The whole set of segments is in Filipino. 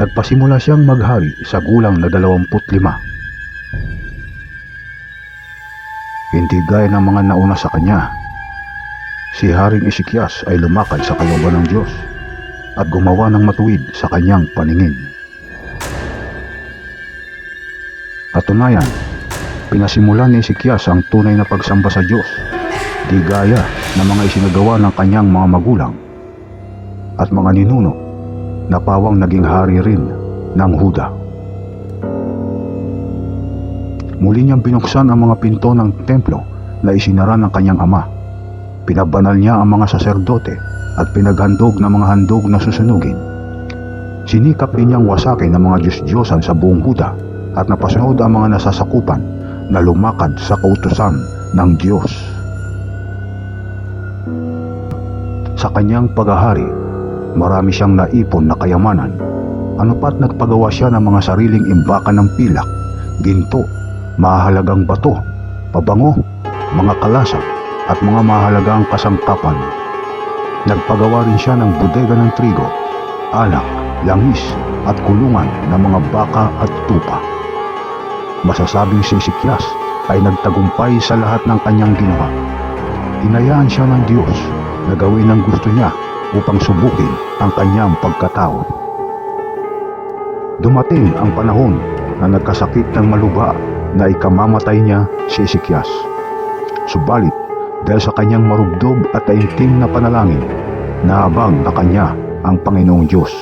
nagpasimula siyang maghari sa gulang na 25. Hindi gaya ng mga nauna sa kanya. Si Haring Isikyas ay lumakad sa kalooban ng Diyos at gumawa ng matuwid sa kanyang paningin. Katunayan, pinasimulan ni Isikyas ang tunay na pagsamba sa Diyos, di gaya ng mga isinagawa ng kanyang mga magulang at mga ninuno na pawang naging hari rin ng Huda. Muli niyang binuksan ang mga pinto ng templo na isinara ng kanyang ama. Pinabanal niya ang mga saserdote at pinaghandog ng mga handog na susunugin. Sinikap din niyang wasakin ang mga Diyos-Diyosan sa buong Huda at napasunod ang mga nasasakupan na lumakad sa kautusan ng Diyos. Sa kanyang paghahari, marami siyang naipon na kayamanan. Ano pat nagpagawa siya ng mga sariling imbakan ng pilak, ginto, mahalagang bato, pabango, mga kalasa at mga mahalagang kasangkapan. Nagpagawa rin siya ng bodega ng trigo, alak, langis at kulungan ng mga baka at tupa. Masasabing si Sikyas ay nagtagumpay sa lahat ng kanyang ginawa. Hinayaan siya ng Diyos na gawin ang gusto niya upang subukin ang kanyang pagkatao. Dumating ang panahon na nagkasakit ng maluba na ikamamatay niya si Ezekias. Subalit, dahil sa kanyang marubdob at taimtim na panalangin, nahabang na kanya ang Panginoong Diyos.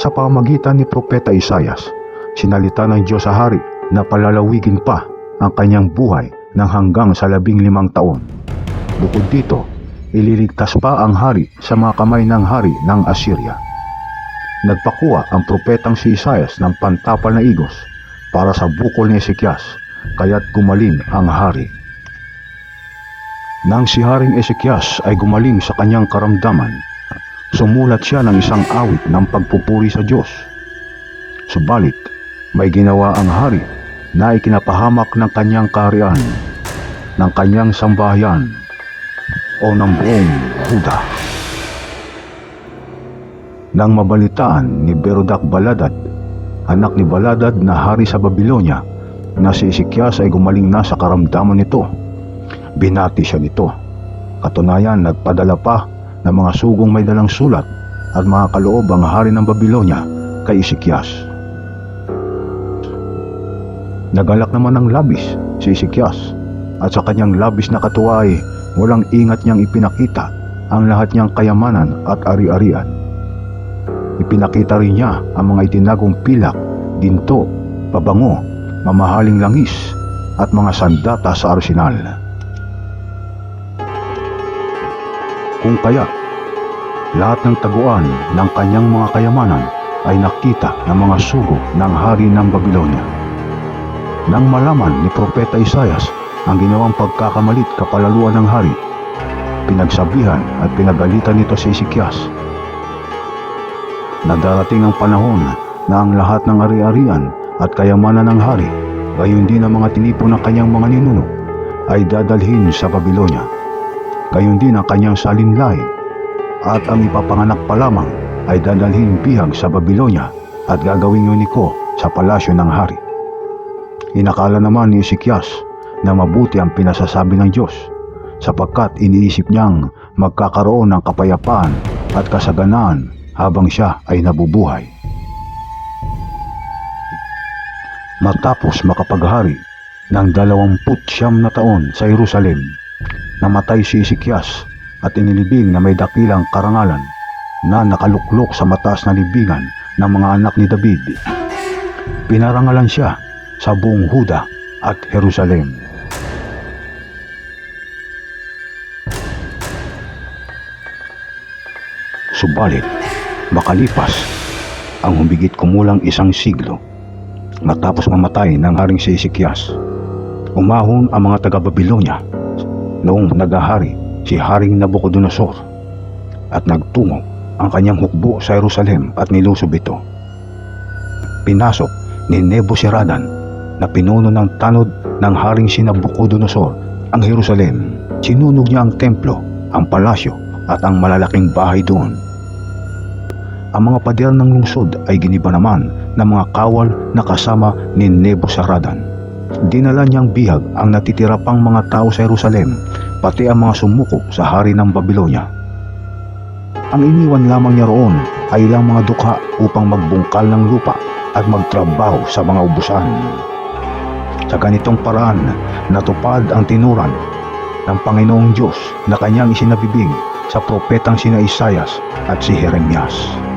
Sa pamagitan ni Propeta Isayas, sinalita ng Diyos sa hari na palalawigin pa ang kanyang buhay ng hanggang sa labing limang taon. Bukod dito, ililigtas pa ang hari sa mga kamay ng hari ng Assyria. Nagpakuha ang propetang si Isayas ng pantapal na igos para sa bukol ni Ezekias, kaya't gumaling ang hari. Nang si Haring Ezekias ay gumaling sa kanyang karamdaman, sumulat siya ng isang awit ng pagpupuri sa Diyos. Subalit, may ginawa ang hari na ikinapahamak ng kanyang kaharian, ng kanyang sambahayan, o ng buong Huda. Nang mabalitaan ni Berodak Baladad, anak ni Baladad na hari sa Babylonia, na si Ezekias ay gumaling na sa karamdaman nito, binati siya nito. Katunayan, nagpadala pa ng mga sugong may dalang sulat at mga kaloob ang hari ng Babylonia kay Ezekias. Nagalak naman ng labis si Ezekias at sa kanyang labis na katuwa ay walang ingat niyang ipinakita ang lahat niyang kayamanan at ari-arian. Ipinakita rin niya ang mga itinagong pilak, ginto, pabango, mamahaling langis at mga sandata sa arsenal. Kung kaya, lahat ng taguan ng kanyang mga kayamanan ay nakita ng mga sugo ng hari ng Babylonia. Nang malaman ni Propeta Isayas ang ginawang pagkakamalit kapalaluan ng hari, pinagsabihan at pinagalitan nito si Ezekias. Nadarating ang panahon na ang lahat ng ari-arian at kayamanan ng hari, gayon din ang mga tinipon ng kanyang mga ninuno, ay dadalhin sa Babylonia. Gayon din ang kanyang salinlain, at ang ipapanganak pa lamang ay dadalhin bihag sa Babylonia at gagawing uniko sa palasyo ng hari. Inakala naman ni Ezekias na mabuti ang pinasasabi ng Diyos sapagkat iniisip niyang magkakaroon ng kapayapaan at kasaganaan habang siya ay nabubuhay. Matapos makapaghari ng dalawamput siyam na taon sa Jerusalem, namatay si Ezekias at inilibing na may dakilang karangalan na nakaluklok sa mataas na libingan ng mga anak ni David. Pinarangalan siya sa buong Huda at Jerusalem. Subalit, makalipas ang humigit kumulang isang siglo matapos mamatay ng haring si Ezekias. Umahon ang mga taga-Babylonia noong nagahari si Haring Nabucodonosor at nagtungo ang kanyang hukbo sa Jerusalem at nilusob ito. Pinasok ni Nebuzaradan na pinuno ng tanod ng Haring si Nabucodonosor ang Jerusalem. Sinunog niya ang templo, ang palasyo at ang malalaking bahay doon. Ang mga pader ng lungsod ay giniba naman ng mga kawal na kasama ni Nebuzaradan. Dinala niyang bihag ang natitira pang mga tao sa Jerusalem, pati ang mga sumuko sa hari ng Babylonia. Ang iniwan lamang niya roon ay ilang mga dukha upang magbungkal ng lupa at magtrabaho sa mga ubusan. Sa ganitong paraan, natupad ang tinuran ng Panginoong Diyos na kanyang isinabibig sa propetang sina Isayas at si Jeremias.